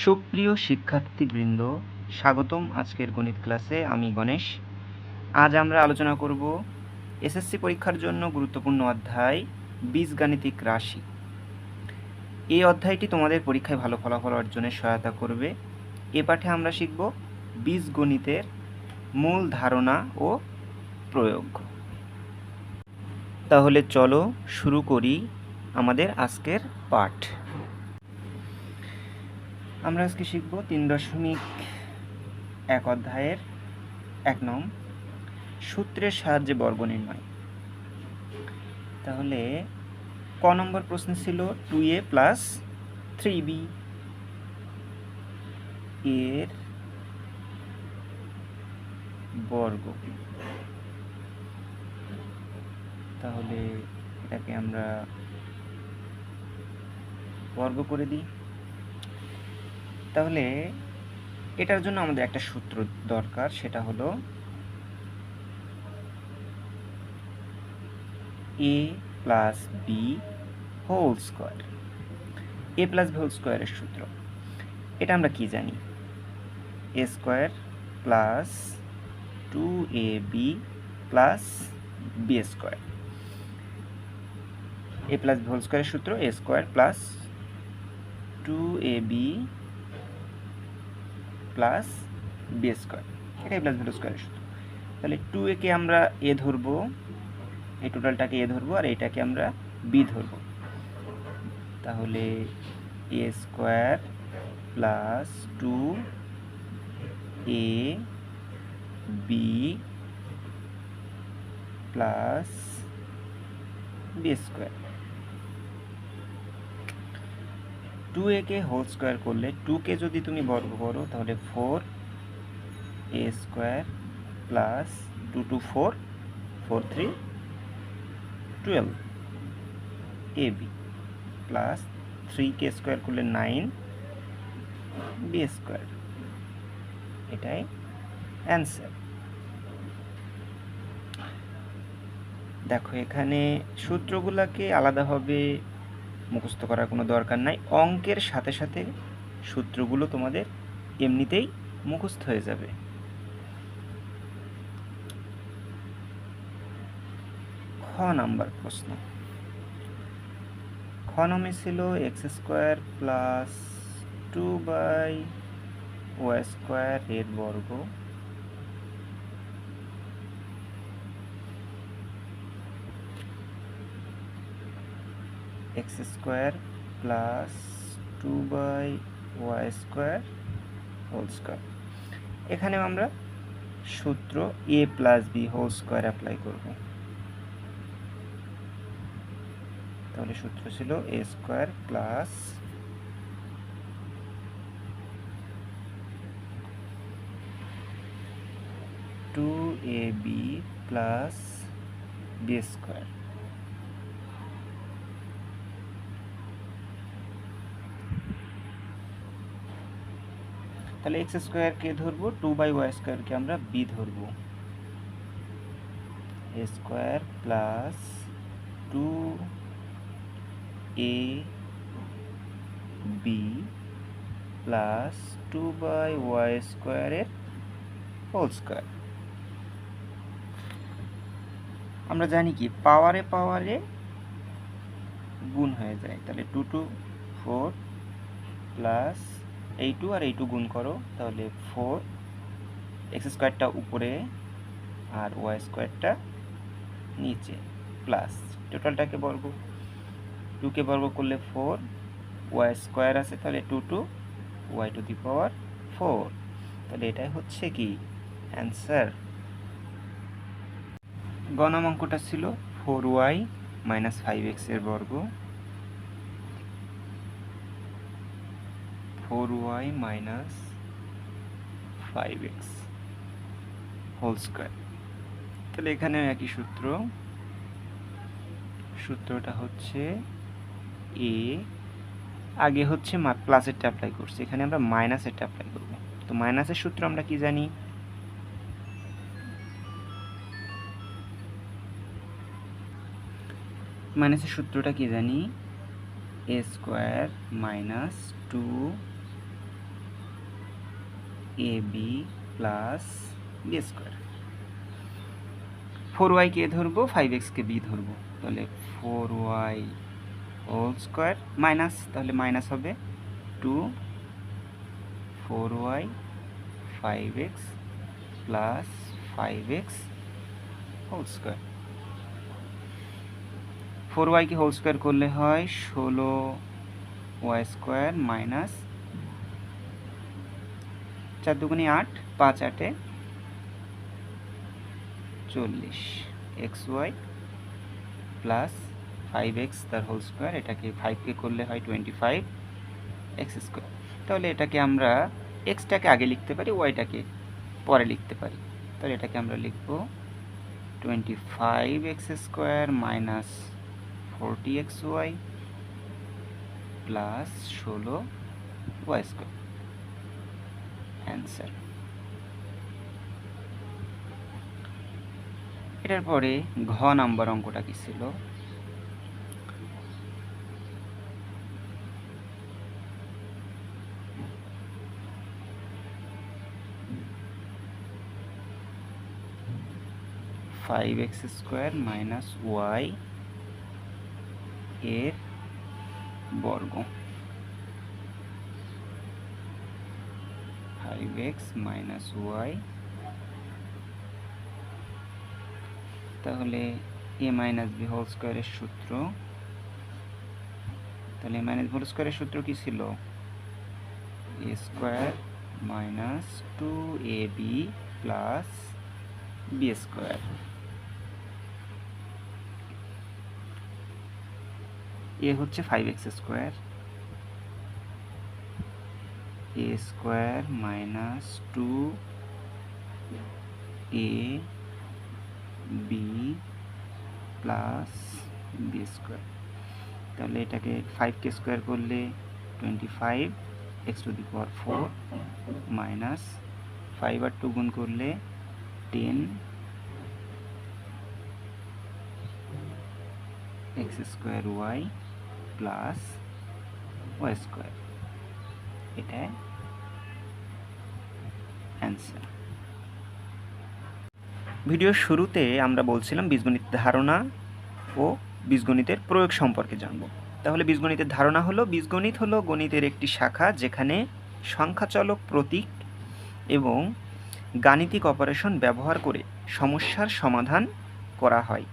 সুপ্রিয় শিক্ষার্থীবৃন্দ, স্বাগতম আজকের গণিত ক্লাসে আমি গণেশ। আজ আমরা আলোচনা করব এসএসসি পরীক্ষার জন্য গুরুত্বপূর্ণ অধ্যায়, বীজগাণিতিক রাশি। এই অধ্যায়টি তোমাদের পরীক্ষায় ভালো ফলাফল অর্জনে সহায়তা করবে। এ পাঠে আমরা শিখব বীজগণিতের মূল ধারণা ও প্রয়োগ। তাহলে চলো শুরু করি আমাদের আজকের পাঠ। আমরা আজকে শিখব তিন দশমিক এক অধ্যায়ের এক নং সূত্রের সাহায্যে বর্গ নির্ণয়। তাহলে ক নম্বর প্রশ্ন ছিল two A plus three B এর বর্গ তাহলে এটাকে আমরা বর্গ করে দিই। তাহলে এটার জন্য আমাদের একটা সূত্র দরকার, সেটা হলো A plus B whole square A plus B whole স্কোয়ারের সূত্র। এটা আমরা কি জানি? A square plus two A B plus B square A plus whole স্কোয়ারের সূত্র A square plus two A B plus B square এটাই প্লাস ভ্যালু স্কোয়ারের সূত্র। তাহলে টু একে আমরা এ ধরবো, এই টোটালটাকে এ ধরবো, আর এইটাকে আমরা বি ধরবো। তাহলে A square plus two A B plus B square two একে হোল স্কোয়ার করলে টুকে যদি তুমি বর্গ করো, তাহলে four A square plus two two four four three twelve A B plus three K square করলে নাইন বি স্কোয়ার এটাই অ্যান্সার দেখো, এখানে সূত্রগুলোকে আলাদাভাবে মুখস্থ করার কোনো দরকার নাই। অঙ্কের সাথে সাথে সূত্রগুলো তোমাদের এমনিতেই মুখস্থ হয়ে যাবে। খ নাম্বার প্রশ্ন। খ নামে ছিল x square plus two by y square এর বর্গ x square plus two by y square whole square. এখানে আমরা সূত্র a plus b whole square apply করব। তাহলে সূত্র ছিল a square plus two a b plus b square তাহলে এক্স স্কোয়ারকে ধরবো? টু বাই ওয়াই স্কোয়ারকে আমরা বি ধরবো। Square plus two a b plus two by y স্কোয়ারের হোল স্কোয়ার আমরা জানি কি? পাওয়ারে পাওয়ারে গুণ হয়ে যায়। তাহলে টু টু ফোর প্লাস এই টু আর এই টু গুণ করো, তাহলে ফোর এক্স স্কোয়ারটা উপরে আর ওয়াই স্কোয়ারটা নিচে প্লাস টোটালটাকে বর্গ। টুকে বর্গ করলে ফোর ওয়াই স্কোয়ার আছে, তাহলে two two y to the power four তাহলে এটাই হচ্ছে কি? অ্যান্সার গণম অঙ্কটা ছিল ফোর ওয়াই মাইনাস ফাইভ এক্সের বর্গ। Four y minus five x whole square তাহলে এখানে একই সূত্র। সূত্রটা হচ্ছে এ আগে হচ্ছে প্লাসেরটা অ্যাপ্লাই করছি। এখানে আমরা মাইনাসেরটা অ্যাপ্লাই করব। তো মাইনাসের সূত্র আমরা কি জানি? মাইনাসের সূত্রটা কি জানি? A square minus two a b plus b square four ওয়াইকে ধরবো ফাইভ এক্সকে বি ধরবো। তাহলে four y whole square minus তাহলে মাইনাস হবে two four y five x plus five x whole square four ওয়াইকে whole square করলে হয় ষোলো Y square minus চার দুগুনি আট, পাঁচ আটে চল্লিশ। X y plus five x তার হোল স্কোয়ার, এটাকে ফাইভকে করলে হয় টোয়েন্টি ফাইভ এক্স স্কোয়ার। তাহলে এটাকে আমরা এক্সটাকে আগে লিখতে পারি, ওয়াইটাকে পরে লিখতে পারি। তাহলে এটাকে আমরা লিখব twenty five x square minus forty x y plus ষোলো ওয়াই স্কোয়ার। অ্যান্সার। এটার পরে ঘ নাম্বার অঙ্কটা কি ছিল? Five x square minus y এর বর্গ। ফাইভ এক্স মাইনাস ওয়াই তাহলে এ মাইনাস বি হোল স্কোয়ারের সূত্র। তাহলে এ মাইনাস হোল স্কোয়ারের সূত্র কি ছিল? A square minus two a b plus b square a হচ্ছে five x square a square minus two a b plus b square. তাহলে এটাকে ফাইভকে স্কোয়ার করলে twenty five x to the power four minus five R two গুণ করলে ten x square y plus y square এটা answer ভিডিওর শুরুতে আমরা বলছিলাম বীজগণিত ধারণা ও বীজগণিতের প্রয়োগ সম্পর্কে জানব। তাহলে বীজগণিতের ধারণা হলো, বীজগণিত হলো গণিতের একটি শাখা যেখানে সংখ্যাচলক প্রতীক এবং গাণিতিক অপারেশন ব্যবহার করে সমস্যার সমাধান করা হয়।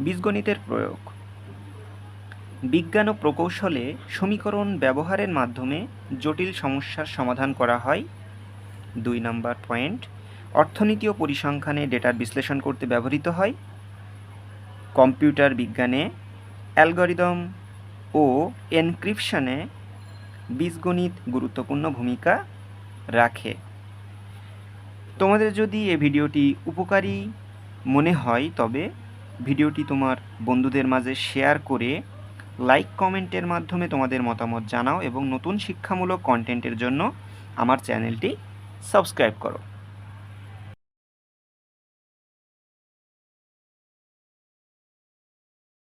বীজগণিতের প্রয়োগ। বিজ্ঞান ও প্রকৌশলে সমীকরণ ব্যবহারের মাধ্যমে জটিল সমস্যার সমাধান করা হয়। দুই নাম্বার পয়েন্ট, অর্থনীতি ও পরিসংখ্যানে ডেটার বিশ্লেষণ করতে ব্যবহৃত হয়। কম্পিউটার বিজ্ঞানে অ্যালগরিদম ও এনক্রিপশনে বীজগণিত গুরুত্বপূর্ণ ভূমিকা রাখে। তোমাদের যদি এ ভিডিওটি উপকারী মনে হয়, তবে ভিডিওটি তোমার বন্ধুদের মাঝে শেয়ার করে লাইক কমেন্টের মাধ্যমে তোমাদের মতামত জানাও এবং নতুন শিক্ষামূলক কন্টেন্টের জন্য আমার চ্যানেলটি সাবস্ক্রাইব করো।